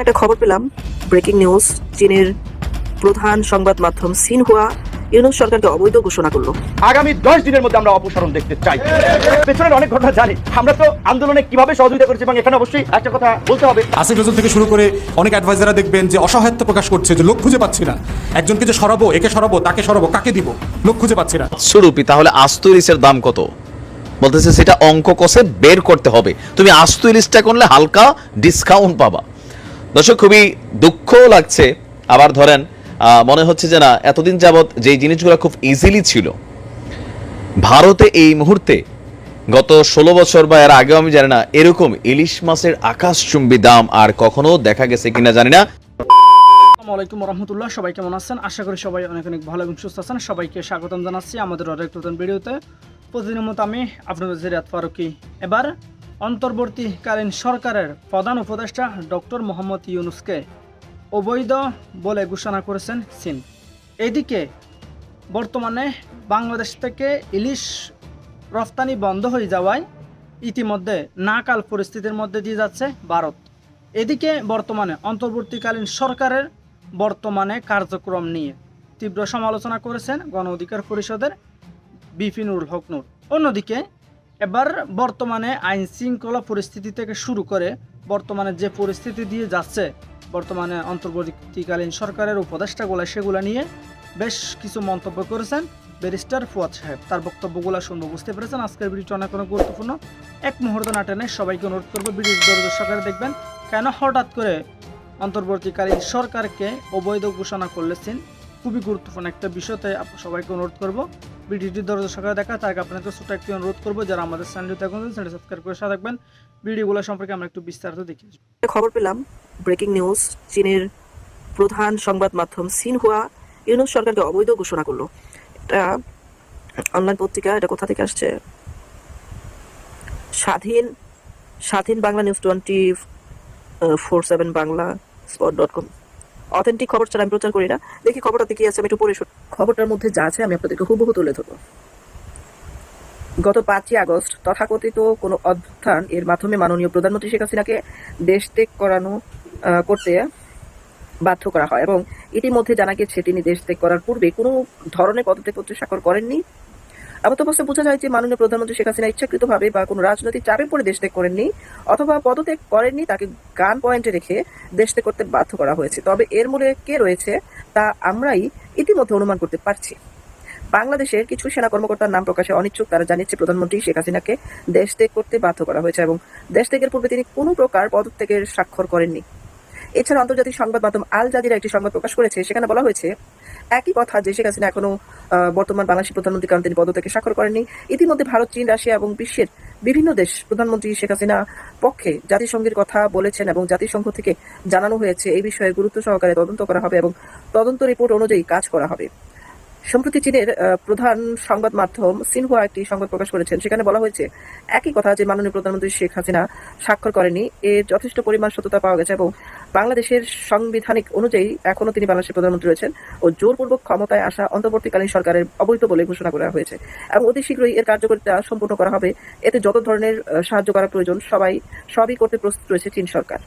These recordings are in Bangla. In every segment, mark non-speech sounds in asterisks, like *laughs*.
একটা খবর পেলাম। ব্রেকিং নিউজ চীনের প্রধান সংবাদ মাধ্যম সিনহুয়া ইউনুস সরকারকে অবৈধ ঘোষণা করল। আগামী দশ দিনের মধ্যে আমরা অপসারণ দেখতে চাই। পেছনের অনেক ঘটনা জানি। আমরা তো আন্দোলনে কীভাবে সহযোগিতা করেছি এবং এখানে অবশ্যই একটা কথা বলতে হবে। আসিফ নজরুল থেকে শুরু করে অনেক অ্যাডভাইজাররা দেখবেন যে অসহায়ত্ব প্রকাশ করছে যে লোক খুঁজে পাচ্ছি না। একজনকে যে সরাবো একে সরাবো তাকে সরাবো কাকে দিব লোক খুঁজে পাচ্ছি না। স্বরূপী তাহলে আস্ত ইলিশের দাম কত? বলতেছে সেটা অঙ্ক কষে বের করতে হবে। তুমি আস্ত ইলিশটা করলে হালকা ডিসকাউন্ট পাবা। দর্শক, খুবই দুঃখ লাগছে। আবার ধরেন মনে হচ্ছে যে না, এতদিন যাবৎ যেই জিনিসগুলো খুব ইজিলি ছিল, ভারতে এই মুহূর্তে গত ষোলো বছর বা এর আগেও আমি জানি না, এরকম ইলিশ মাছের আকাশচুম্বী দাম আর কখনো দেখা গেছে কিনা জানি না। সবাই কেমন আছেন? আশা করি সবাই অনেক অনেক ভালো এবং সুস্থ আছেন। সবাইকে স্বাগতম জানাচ্ছি আমাদের এক নতুন ভিডিওতে। প্রতিদিনের মতো আমি আপনাদের ফারুকি। এবার অন্তর্বর্তীকালীন সরকারের প্রধান উপদেষ্টা ডক্টর মোহাম্মদ ইউনুসকে অবৈধ বলে ঘোষণা করেছেন চীন। এদিকে বর্তমানে বাংলাদেশ থেকে ইলিশ রফতানি বন্ধ হয়ে যাওয়ায় ইতিমধ্যে নাকাল পরিস্থিতির মধ্যে দিয়ে যাচ্ছে ভারত। এদিকে বর্তমানে অন্তর্বর্তীকালীন সরকারের বর্তমানে কার্যক্রম নিয়ে তীব্র সমালোচনা করেছেন গণ অধিকার পরিষদের বিপিনুর হক নূর। অন্যদিকে এবার বর্তমানে আইন শৃঙ্খলা পরিস্থিতি থেকে শুরু করে বর্তমানে যে পরিস্থিতি দিয়ে যাচ্ছে, বর্তমানে অন্তর্বর্তীকালীন সরকারের উপদেষ্টাগুলো, সেগুলো নিয়ে বেশ কিছু মন্তব্য করেছেন ব্যারিস্টার ফুয়াদ সাহেব। তার বক্তব্যগুলো শুনব, বুঝতে পেরেছেন? আজকের ভিডিওটি অনেক অনেক গুরুত্বপূর্ণ। এক মুহূর্ত না টেনে সবাইকে অনুরোধ করব দরদ সরকারে দেখবেন কেন হঠাৎ করে অন্তর্বর্তীকালীন সরকারকে অবৈধ ঘোষণা করলেছেন? খুবই গুরুত্বপূর্ণ একটা বিষয়তে সবাইকে অনুরোধ করব। ভিডিওটি দরজা সকালে দেখা আগে আপনাকে ছোট একটি অনুরোধ করব, যারা আমাদের চ্যানেলটি দেখুন চ্যানেল সাবস্ক্রাইব করে সাথে থাকবেন। ভিডিওগুলো সম্পর্কে আমরা একটু বিস্তারিত দেখি খবর পেলাম ব্রেকিং নিউজ চীনের প্রধান সংবাদ মাধ্যম সিনহুয়া ইউনুস সরকারকে অবৈধ ঘোষণা করল। এটা অনলাইন পত্রিকা, এটা কোথা থেকে আসছে? Swadhin Swadhin Bangla news twenty four seven Bangla spot dot com authentic খবর ছাড়া আমি প্রচার করি না। দেখি খবরটাতে কি আছে, আমি একটু পড়ে। খবরটার মধ্যে যা আছে আমি আপনাদেরকে হুবহু তুলে ধরবো। গত পাঁচই আগস্ট তথাকথিত কোনো অভ্যুত্থান এর মাধ্যমে মাননীয় প্রধানমন্ত্রী শেখ হাসিনাকে দেশ ত্যাগ করানো করতে বাধ্য করা হয় এবং ইতিমধ্যে জানা গেছে তিনি দেশ ত্যাগ করার পূর্বে কোনো ধরনের পদত্যাগ পদত্যাগপত্র স্বাক্ষর করেননি। এমত অবস্থায় বোঝা যায় যে মাননীয় প্রধানমন্ত্রী শেখ হাসিনা ইচ্ছাকৃতভাবে বা কোনো রাজনৈতিক চাপে পড়ে দেশ ত্যাগ করেননি অথবা পদত্যাগ করেননি, তাকে গান পয়েন্টে রেখে দেশ ত্যাগ করতে বাধ্য করা হয়েছে। তবে এর মূলে কে রয়েছে তা আমরাই ইতিমধ্যে অনুমান করতে পারছি। বাংলাদেশের কিছু সেনা কর্মকর্তার নাম প্রকাশে অনিচ্ছুক, তারা জানিয়েছে প্রধানমন্ত্রী শেখ হাসিনাকে দেশ ত্যাগ করতে বাধ্য করা হয়েছে এবং দেশ ত্যাগের পূর্বে তিনি কোনো প্রকার পদত্যাগের স্বাক্ষর করেননি। এছাড়া আন্তর্জাতিক সংবাদ মাধ্যম আল জাজিরা একটি সংবাদ প্রকাশ করেছে। সেখানে বলা হয়েছে, একই কথা যে শেখ হাসিনা এখনও বর্তমান বাংলাদেশের প্রধানমন্ত্রী কারণ তিনি পদত্যাগে স্বাক্ষর করেননি। ইতিমধ্যে ভারত, চীন, রাশিয়া এবং বিশ্বের বিভিন্ন দেশ প্রধানমন্ত্রী শেখ হাসিনা পক্ষে জাতিসংঘের কথা বলেছেন এবং জাতিসংঘ থেকে জানানো হয়েছে এই বিষয়ে গুরুত্ব সহকারে তদন্ত করা হবে এবং তদন্ত রিপোর্ট অনুযায়ী কাজ করা হবে। সম্প্রতি চীনের প্রধান সংবাদ মাধ্যম সিনহুয়া একটি সংবাদ প্রকাশ করেছেন। সেখানে বলা হয়েছে, একই কথা যে মাননীয় প্রধানমন্ত্রী শেখ হাসিনা স্বাক্ষর করেনি এর যথেষ্ট পরিমাণ সত্যতা পাওয়া গেছে এবং বাংলাদেশের সাংবিধানিক অনুযায়ী এখনও তিনি বাংলাদেশের প্রধানমন্ত্রী রয়েছেন ও জোরপূর্বক ক্ষমতায় আসা অন্তর্বর্তীকালীন সরকারের অবৈধ বলে ঘোষণা করা হয়েছে। এবং অতি শীঘ্রই এর কার্যকারিতা সম্পূর্ণ করা হবে। এতে যত ধরনের সাহায্য করা প্রয়োজন, সবাই, সবই করতে প্রস্তুত রয়েছে চীন সরকার।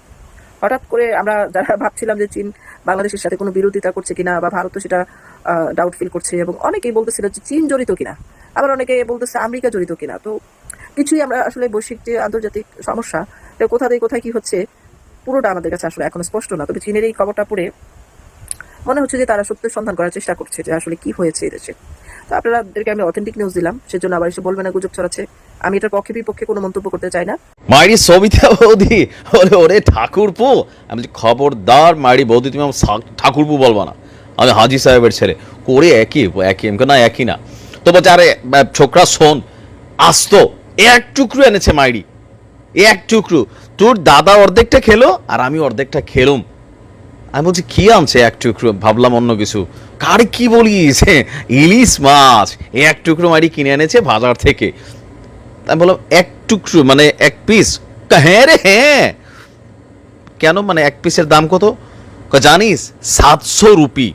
হঠাৎ করে আমরা যারা *laughs* ভাবছিলাম যে চীন বাংলাদেশের সাথে কোনো বিরোধিতা করছে কিনা বা ভারতও সেটা ডাউট ফিল করছে এবং অনেকেই বলতেছিল যে চীন জড়িত কিনা। আবার অনেকে বলতেছে আমেরিকা জড়িত কিনা। তো কিছুই আমরা আসলে বৈশ্বিক যে আন্তর্জাতিক সমস্যা কোথা থেকে কোথায় কি হচ্ছে পুরোটা আমাদের কাছে আসলে এখন স্পষ্ট না। তবে চীনের এই খবরটা পড়ে মনে হচ্ছে যে তারা সত্যের সন্ধান করার চেষ্টা করছে যে আসলে কি হয়েছে এই দেশে। তো আপনাদেরকে আমি অথেন্টিক নিউজ দিলাম, সেজন্য আবার এসে বলবেন না, গুজব ছড়াচ্ছে। আমি এটার পক্ষে বিপক্ষে কোনো মন্তব্য করতে চাই না। মাইরি সবিতা বৌদি ওরে ওরে ঠাকুরপো, আমি খবরদার মাইরি বৌদি, তুমি আমার ঠাকুরপো বলবা না। আমি হাজি সাহেবের ছেলে। করে একই একই, এমকে না, একই না। তো বলছে, আরে ছোকরা, শোন, আসত, এক টুকরো এনেছে মাইরি, এক টুকরো। তোর দাদা অর্ধেকটা খেলো আর আমি অর্ধেকটা খেলুম। আমি বলছি, কি আনছে এক টুকরো? ভাবলাম অন্য কিছু। কার কি বলিস? *laughs* ইলিশ মাছ। এক টুকরো মারি কিনে এনেছে বাজার থেকে। আমি বললাম, এক টুকরো মানে এক পিস হ্যাঁ রে হ্যাঁ। কেন? মানে এক পিসের দাম কত? জানিস, সাতশো রুপি।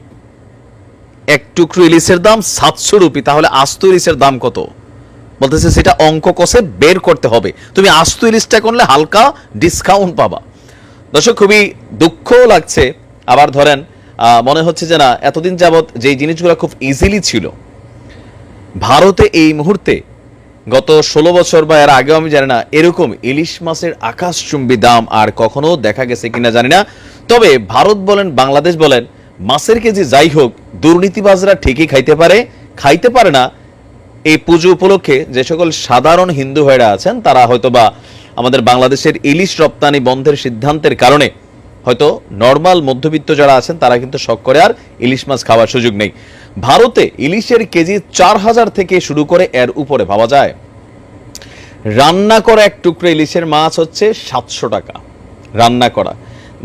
এক টুকরো ইলিশের দাম সাতশো রুপি, তাহলে আস্ত ইলিশের দাম কত? বলতেছে সেটা অঙ্ক কষে বের করতে হবে। তুমি আস্ত ইলিশটা করলে হালকা ডিসকাউন্ট পাবা। দর্শক, খুবই দুঃখ লাগছে। আবার ধরেন মনে হচ্ছে যে না, এতদিন যাবৎ যে জিনিসগুলো খুব ইজিলি ছিল, ভারতে এই মুহূর্তে গত ষোলো বছর বা এর আগেও আমি জানি না, এরকম ইলিশ মাছের আকাশচুম্বী দাম আর কখনো দেখা গেছে কিনা জানি না। তবে ভারত বলেন, বাংলাদেশ বলেন, মাছের কেজি যাই হোক, দুর্নীতিবাজরা ঠিকই খাইতে পারে খাইতে পারে না এই পুজো উপলক্ষে যে সকল সাধারণ হিন্দু ভাইরা আছেন, তারা হয়তোবা আমাদের বাংলাদেশের ইলিশ রপ্তানি বন্ধের সিদ্ধান্তের কারণে হয়তো নর্মাল মধ্যবিত্ত যারা আছেন, তারা কিন্তু শখ করে আর ইলিশ মাছ খাওয়ার সুযোগ নেই। ভারতে ইলিশের কেজি চার হাজার থেকে শুরু করে এর উপরে ভাবা যায়। রান্না করা এক টুকরো ইলিশের মাছ হচ্ছে সাতশো টাকা। রান্না করা।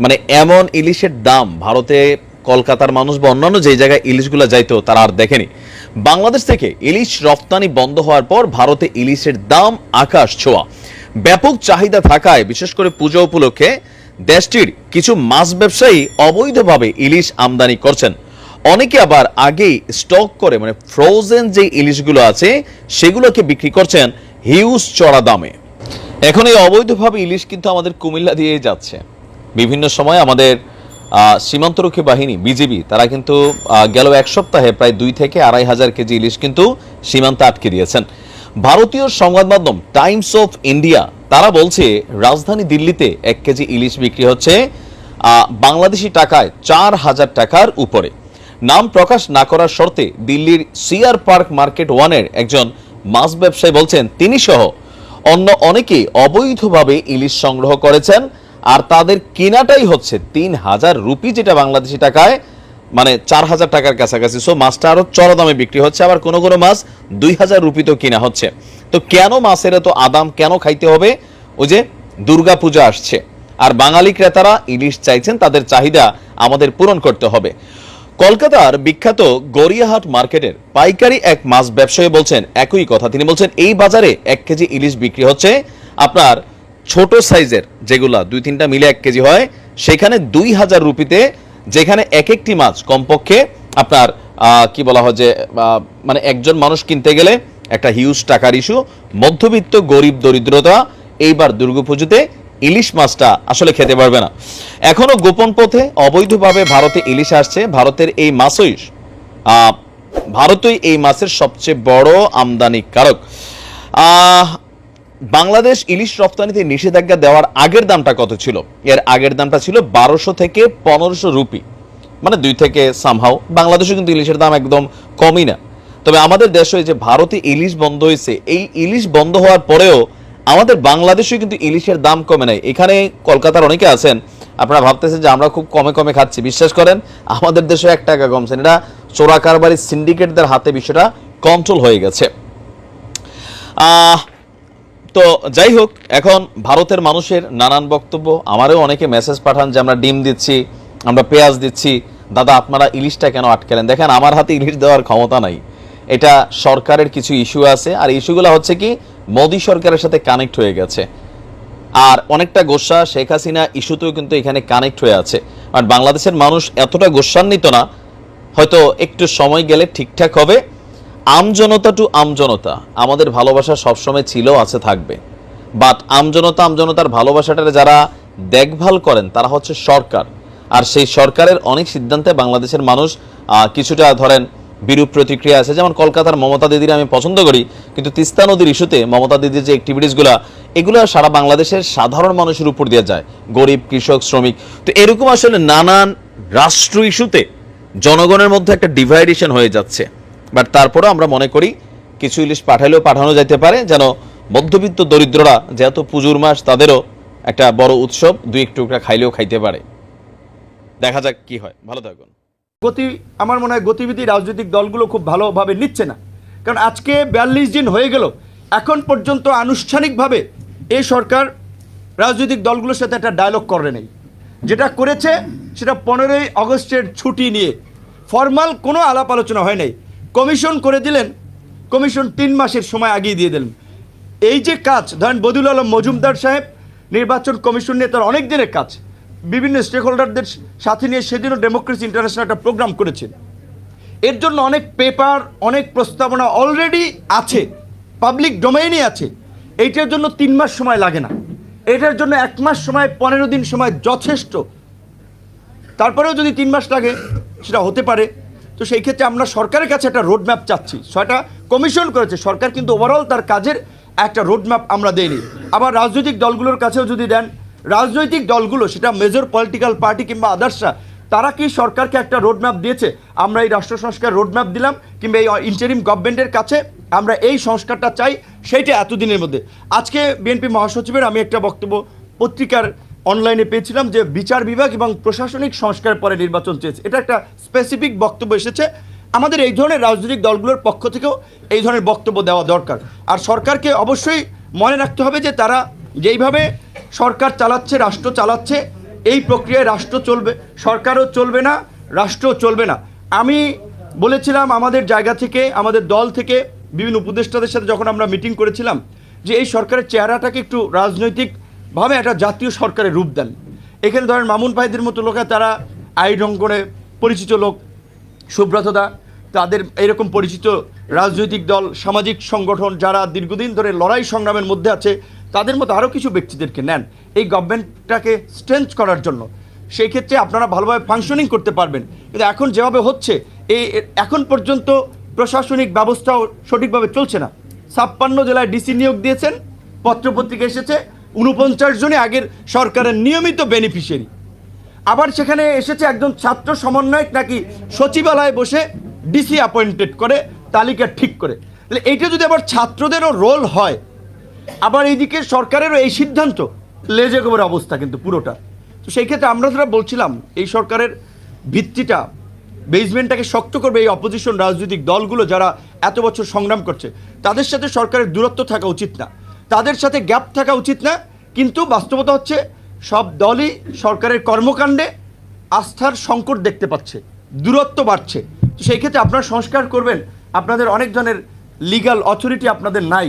মানে এমন ইলিশের দাম ভারতে কলকাতার মানুষ বা অন্যান্য যে জায়গায় ইলিশগুলো যাইতো, তারা আর দেখেনি। বাংলাদেশ থেকে ইলিশ রপ্তানি বন্ধ হওয়ার পর ভারতে ইলিশের দাম আকাশ ছোঁয়া। ব্যাপক চাহিদা থাকায়, বিশেষ করে পুজো উপলক্ষে, দেশটির কিছু মাছ ব্যবসায়ী অবৈধভাবে ইলিশ আমদানি করছেন। অনেকে আবার আগেই স্টক করে মানে ফ্রোজেন যে ইলিশগুলো আছে, সেগুলোকে বিক্রি করছেন হিউজ চড়া দামে। এখন এই অবৈধভাবে ইলিশ কিন্তু আমাদের কুমিল্লা দিয়ে যাচ্ছে। বিভিন্ন সময় আমাদের সীমান্তরক্ষী বাহিনী, বিজিবি, তারা কিন্তু গেল এক সপ্তাহে প্রায় দুই থেকে আড়াই হাজার কেজি ইলিশ কিন্তু সীমান্তে আটকে দিয়েছেন। ভারতীয় সংবাদ মাধ্যম টাইমস অফ ইন্ডিয়া, তারা বলছে, রাজধানী দিল্লিতে এক কেজি ইলিশ বিক্রি হচ্ছে বাংলাদেশি টাকায় চার হাজার টাকার উপরে। নাম প্রকাশ না করার শর্তে দিল্লির সিআর পার্ক মার্কেট ওয়ানের একজন মাছ ব্যবসায়ী বলছেন তিনি সহ অন্য অনেকেই অবৈধভাবে ইলিশ সংগ্রহ করেছেন আর তাদের কেনাটাই হচ্ছে তিন হাজার রুপি, যেটা বাংলাদেশি টাকায় মানে চার হাজার টাকার কাছাকাছি। সো মাছটা আরও চড়া দামে বিক্রি হচ্ছে, আবার কোনো কোনো মাছ দুই হাজার রুপিতেও কিনা হচ্ছে। তো কেন মাছের এত আদাম, কেন খাইতে হবে? ওই যে দুর্গা পূজা আসছে, আর বাঙালি ক্রেতারা ইলিশ চাইছেন, তাদের চাহিদা আমাদের পূরণ করতে হবে। কলকাতার বিখ্যাত গড়িয়াহাট মার্কেটের পাইকারি এক মাছ ব্যবসায়ী বলছেন, একই কথা। তিনি বলছেন, এই বাজারে এক কেজি ইলিশ বিক্রি হচ্ছে, আপনার ছোট সাইজের যেগুলা দুই তিনটা মিলে এক কেজি হয় সেখানে দুই হাজার রুপিতে যেখানে এক একটি মাছ কমপক্ষে আপনার কি বলা হয় যে মানে একজন মানুষ কিনতে গেলে একটা হিউজ টাকার ইস্যু মধ্যবিত্ত গরিব দরিদ্রতা এইবার দুর্গাপুজোতে ইলিশ মাছটা আসলে খেতে পারবে না। এখনও গোপন পথে অবৈধভাবে ভারতে ইলিশ আসছে। ভারতের এই মাছই ভারতই এই মাছের সবচেয়ে বড় আমদানি কারক আহ, বাংলাদেশ ইলিশ রপ্তানিতে নিষেধাজ্ঞা দেওয়ার আগের দামটা কত ছিল? এর আগের দামটা ছিল বারোশো থেকে পনেরোশো রুপি। মানে দুই থেকে সামহাও বাংলাদেশে কিন্তু ইলিশের দাম একদম কমই না। তবে আমাদের দেশে যে ভারতে ইলিশ বন্ধ হয়েছে, এই ইলিশ বন্ধ হওয়ার পরেও আমাদের বাংলাদেশে কিন্তু ইলিশের দাম কমে নাই। এখানে কলকাতার অনেকে আছেন, আপনারা ভাবতেছেন যে আমরা খুব কমে কমে খাচ্ছি। বিশ্বাস করেন, আমাদের দেশে এক টাকা কমছে এটা চোরা কারবারি সিন্ডিকেটদের হাতে বিষয়টা কন্ট্রোল হয়ে গেছে। তো যাই হোক, এখন ভারতের মানুষের নানান বক্তব্য। আমারও অনেকে মেসেজ পাঠান যে, আমরা ডিম দিচ্ছি, আমরা পেঁয়াজ দিচ্ছি। দাদা, আপনারা ইলিশটা কেন আটকালেন? দেখেন, আমার হাতে ইলিশ দেওয়ার ক্ষমতা নাই। এটা সরকারের কিছু ইস্যু আছে। আর ইস্যুগুলো হচ্ছে কি, মোদী সরকারের সাথে কানেক্ট হয়ে গেছে। আর অনেকটা গোসা শেখ হাসিনা ইস্যুতেও কিন্তু এখানে কানেক্ট হয়ে আছে। আর বাংলাদেশের মানুষ এতটা গোসান্বিত না, হয়তো একটু সময় গেলে ঠিকঠাক হবে। আমজনতা টু আমজনতা। আমাদের ভালোবাসা সবসময় ছিল, আছে, থাকবে। বাট আমজনতা, আমজনতার ভালোবাসাটা যারা দেখভাল করেন, তারা হচ্ছে সরকার। আর সেই সরকারের অনেক সিদ্ধান্তে বাংলাদেশের মানুষ কিছুটা ধরেন বিরূপ প্রতিক্রিয়া আছে। যেমন কলকাতার মমতা দিদির আমি পছন্দ করি, কিন্তু তিস্তা নদীর ইস্যুতে মমতা দিদির যে অ্যাক্টিভিটিসগুলো এগুলো সারা বাংলাদেশের সাধারণ মানুষের উপর দিয়ে যায়। গরিব, কৃষক, শ্রমিক। তো এরকম আসলে নানান রাষ্ট্র ইস্যুতে জনগণের মধ্যে একটা ডিভাইডেশন হয়ে যাচ্ছে। বাট তারপরেও আমরা মনে করি কিছু ইলিশ পাঠালেও পাঠানো যেতে পারে, যেন মধ্যবিত্ত দরিদ্ররা যেহেতু পুজোর মাস, তাদেরও একটা বড় উৎসব দুই এক টুকরা খাইলেও খাইতে পারে। দেখা যাক কি হয়। ভালো থাকুন। গতি, আমার মনে হয় গতিবিধি রাজনৈতিক দলগুলো খুব ভালোভাবে নিচ্ছে না। কারণ আজকে বিয়াল্লিশ দিন হয়ে গেল, এখন পর্যন্ত আনুষ্ঠানিকভাবে এই সরকার রাজনৈতিক দলগুলোর সাথে একটা ডায়লগ করে নেই। যেটা করেছে সেটা পনেরোই আগস্টের ছুটি নিয়ে। ফর্মাল কোনো আলাপ আলোচনা হয় নাই। কমিশন করে দিলেন। কমিশন তিন মাসের সময় আগিয়ে দিয়ে দিলেন। এই যে কাজ, ধরেন বদুল আলম মজুমদার সাহেব নির্বাচন কমিশন নিয়ে তার অনেক দিনের কাজ। বিভিন্ন স্টেক হোল্ডারদের সাথে নিয়ে সেদিনও ডেমোক্রেসি ইন্টারন্যাশনাল একটা প্রোগ্রাম করেছেন এর জন্য অনেক পেপার অনেক প্রস্তাবনা অলরেডি আছে। পাবলিক ডোমেইনে আছে। এইটার জন্য তিন মাস সময় লাগে না। এটার জন্য এক মাস সময়, পনেরো দিন সময় যথেষ্ট। তারপরেও যদি তিন মাস লাগে, সেটা হতে পারে। তো সেই ক্ষেত্রে আমরা সরকারের কাছে একটা রোডম্যাপ চাচ্ছি। সেটা কমিশন করেছে। সরকার কিন্তু ওভারঅল তার কাজের একটা রোডম্যাপ আমরা দেইনি। আবার রাজনৈতিক দলগুলোর কাছেও যদি দেন, রাজনৈতিক দলগুলো, সেটা মেজর পলিটিক্যাল পার্টি কিংবা আদার্সরা তারা কি সরকারকে একটা রোডম্যাপ দিয়েছে? আমরা এই রাষ্ট্র সংস্কার রোডম্যাপ দিলাম, কিংবা এই ইন্টারিম গভর্নমেন্টের কাছে আমরা এই সংস্কারটা চাই, সেইটা এতদিনের মধ্যে। আজকে বিএনপি মহাসচিবের আমি একটা বক্তব্য, পত্রিকার অনলাইনে পেয়েছিলাম যে বিচার বিভাগ এবং প্রশাসনিক সংস্কার পরে নির্বাচন চেয়েছে। এটা একটা স্পেসিফিক বক্তব্য এসেছে। আমাদের এই ধরনের রাজনৈতিক দলগুলোর পক্ষ থেকেও এই ধরনের বক্তব্য দেওয়া দরকার। আর সরকারকে অবশ্যই মনে রাখতে হবে যে তারা যেইভাবে সরকার চালাচ্ছে, রাষ্ট্র চালাচ্ছে, এই প্রক্রিয়ায় রাষ্ট্র চলবে, সরকারও চলবে না, রাষ্ট্রও চলবে না। আমি বলেছিলাম আমাদের জায়গা থেকে, আমাদের দল থেকে, বিভিন্ন উপদেষ্টাদের সাথে যখন আমরা মিটিং করেছিলাম যে এই সরকারের চেহারাটাকে একটু রাজনৈতিকভাবে একটা জাতীয় সরকারের রূপ দেন। এখানে ধরেন মামুন ভাইদের মতো লোকে তারা আইন অঙ্গনে পরিচিত লোক। সুব্রতদা তাদের এরকম পরিচিত রাজনৈতিক দল, সামাজিক সংগঠন যারা দীর্ঘদিন ধরে লড়াই সংগ্রামের মধ্যে আছে, তাদের মতো আরও কিছু ব্যক্তিদেরকে নেন। এই গভর্নমেন্টটাকে স্ট্রেঞ্চ করার জন্য। সেই ক্ষেত্রে আপনারা ভালোভাবে ফাংশনিং করতে পারবেন। কিন্তু এখন যেভাবে হচ্ছে, এই এখন পর্যন্ত প্রশাসনিক ব্যবস্থাও সঠিকভাবে চলছে না। ছাপ্পান্ন জেলায় ডিসি নিয়োগ দিয়েছেন, পত্রপত্রিকা এসেছে উনপঞ্চাশ জনে আগের সরকারের নিয়মিত বেনিফিশিয়ারি আবার সেখানে এসেছে একজন ছাত্র সমন্বয়ক নাকি সচিবালয়ে বসে ডিসি অ্যাপয়েন্টেড করে, তালিকা ঠিক করে। তাহলে এইটা যদি আবার ছাত্রদেরও রোল হয়, আবার এইদিকে সরকারেরও এই সিদ্ধান্ত, লেজে গোবর অবস্থা কিন্তু পুরোটা। তো সেই ক্ষেত্রে আমরা যারা বলছিলাম, এই সরকারের ভিত্তিটা বেসমেন্টটাকে শক্ত করবে এই অপোজিশন রাজনৈতিক দলগুলো যারা এত বছর সংগ্রাম করছে, তাদের সাথে সরকারের দূরত্ব থাকা উচিত না। তাদের সাথে গ্যাপ থাকা উচিত না, কিন্তু বাস্তবতা হচ্ছে সব দলই সরকারের কর্মকাণ্ডে আস্থার সংকট দেখতে পাচ্ছে, দূরত্ব বাড়ছে। তো সেই ক্ষেত্রে আপনারা সংস্কার করবেন, আপনাদের অনেক ধরনের লিগ্যাল অথরিটি আপনাদের নাই,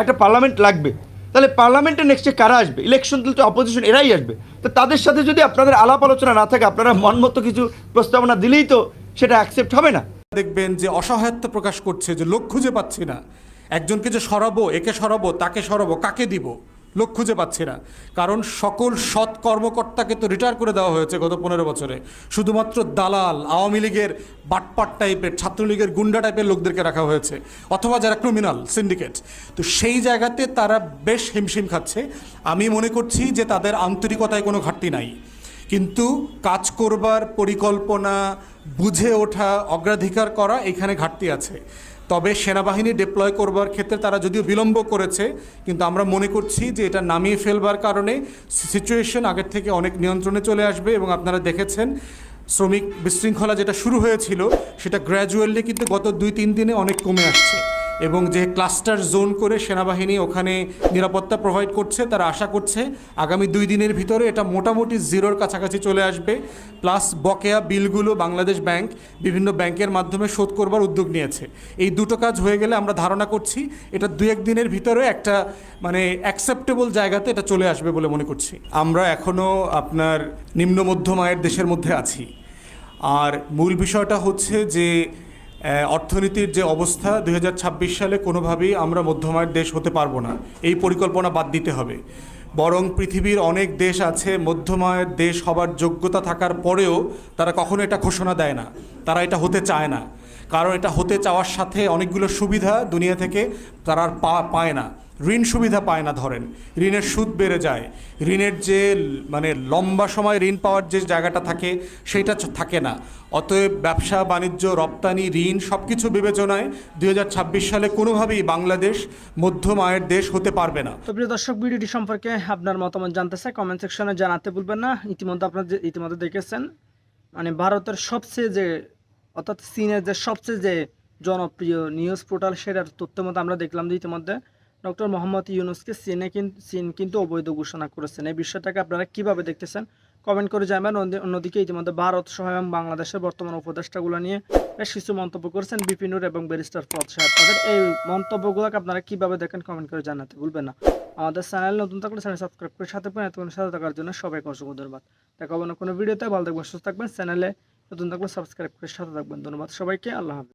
একটা পার্লামেন্ট লাগবে। তাহলে পার্লামেন্টে নেক্সটে কারা আসবে? ইলেকশন তো অপোজিশন এরাই আসবে। তো তাদের সাথে যদি আপনাদের আলাপ আলোচনা না থাকে, আপনারা মনমতো কিছু প্রস্তাবনা দিলেই তো সেটা অ্যাকসেপ্ট হবে না। দেখবেন যে অসহায়ত্ব প্রকাশ করছে, যে লোক খুঁজে পাচ্ছি না। একজনকে যে সরাবো, একে সরাবো, তাকে সরাবো, কাকে দিব? লোক খুঁজে পাচ্ছি না। কারণ সকল সৎ কর্মকর্তাকে তো রিটায়ার করে দেওয়া হয়েছে গত পনেরো বছরে। শুধুমাত্র দালাল, আওয়ামী লীগের বাটপাট টাইপের ছাত্রলীগের গুন্ডা টাইপের লোকদেরকে রাখা হয়েছে। অথবা যারা ক্রিমিনাল সিন্ডিকেট তো সেই জায়গাতে তারা বেশ হিমশিম খাচ্ছে। আমি মনে করছি যে তাদের আন্তরিকতায় কোনো ঘাটতি নাই। কিন্তু কাজ করবার পরিকল্পনা, বুঝে ওঠা, অগ্রাধিকার করা এখানে ঘাটতি আছে। তবে সেনাবাহিনী ডিপ্লয় করবার ক্ষেত্রে তারা যদিও বিলম্ব করেছে, কিন্তু আমরা মনে করছি যে এটা নামিয়ে ফেলবার কারণে সিচুয়েশন আগের থেকে অনেক নিয়ন্ত্রণে চলে আসবে এবং আপনারা দেখেছেন, শ্রমিক বিশৃঙ্খলা যেটা শুরু হয়েছিল, সেটা গ্র্যাজুয়ালি কিন্তু গত দুই তিন দিনে অনেক কমে আসছে। এবং যে ক্লাস্টার জোন করে সেনাবাহিনী ওখানে নিরাপত্তা প্রোভাইড করছে, তারা আশা করছে আগামী দুই দিনের ভিতরে এটা মোটামুটি জিরোর কাছাকাছি চলে আসবে। প্লাস বকেয়া বিলগুলো বাংলাদেশ ব্যাংক বিভিন্ন ব্যাংকের মাধ্যমে শোধ করবার উদ্যোগ নিয়েছে। এই দুটো কাজ হয়ে গেলে আমরা ধারণা করছি এটা দু এক দিনের ভিতরে একটা মানে অ্যাকসেপ্টেবল জায়গাতে এটা চলে আসবে বলে মনে করছি। আমরা এখনও আপনার নিম্ন মধ্যম আয়ের দেশের মধ্যে আছি। আর মূল বিষয়টা হচ্ছে যে অর্থনীতির যে অবস্থা দু হাজার ছাব্বিশ সালে কোনোভাবেই আমরা মধ্যমায়ের দেশ হতে পারব না। এই পরিকল্পনা বাদ দিতে হবে। বরং পৃথিবীর অনেক দেশ আছে, মধ্যমায়ের দেশ হবার যোগ্যতা থাকার পরেও তারা কখনো এটা ঘোষণা দেয় না। তারা এটা হতে চায় না। কারণ এটা হতে চাওয়ার সাথে অনেকগুলো সুবিধা দুনিয়া থেকে তারা পা- পায় না। ঋণ সুবিধা পায় না ধরেন। ঋণের সুদ বেড়ে যায়। ঋণের যে মানে লম্বা সময় ঋণ পাওয়ার যে জায়গাটা থাকে সেটা থাকে না। অতএব ব্যবসা, বাণিজ্য, রপ্তানি, ঋণ সব কিছু বিবেচনায় দু হাজার ছাব্বিশ সালে কোনোভাবেই বাংলাদেশ মধ্যম আয়ের দেশ হতে পারবে না। তো প্রিয় দর্শক, ভিডিওটি সম্পর্কে আপনার মতামত জানতে চাই কমেন্ট সেকশনে জানাতে ভুলবেন না। ইতিমধ্যে আপনার ইতিমধ্যে দেখেছেন মানে ভারতের সবচেয়ে যে অর্থাৎ চীনের যে সবচেয়ে যে জনপ্রিয় নিউজ পোর্টাল সেটার তথ্য মতো আমরা দেখলাম যে ইতিমধ্যে ডক্টর মোহাম্মদ ইউনুসকে চীনে চীন কিন্তু অবৈধ ঘোষণা করেছেন। এই বিষয়টাকে আপনারা কীভাবে দেখতেছেন? কমেন্ট করে জানাবেন। অন্য- অন্যদিকে ইতিমধ্যে ভারত সহ এবং বাংলাদেশের বর্তমান উপদেষ্টাগুলো নিয়ে বেশ কিছু মন্তব্য করেছেন বিপিনুর এবং ব্যারিস্টার পদ সাহেব। তাদের এই মন্তব্যগুলোকে আপনারা কীভাবে দেখেন কমেন্ট করে জানাতে ভুলবেন না। আমাদের চ্যানেল নতুন থাকলে চ্যানেল সাবস্ক্রাইব করে সাথে পাবেন এতক্ষণ সাথে থাকার জন্য সবাইকে অসংখ্য ধন্যবাদ। দেখা হবে না কোনো ভিডিওতে। ভালো থাকবেন, সুস্থ থাকবেন। চ্যানেলে নতুন থাকলে সাবস্ক্রাইব করে সাথে থাকবেন। ধন্যবাদ সবাইকে। আল্লাহ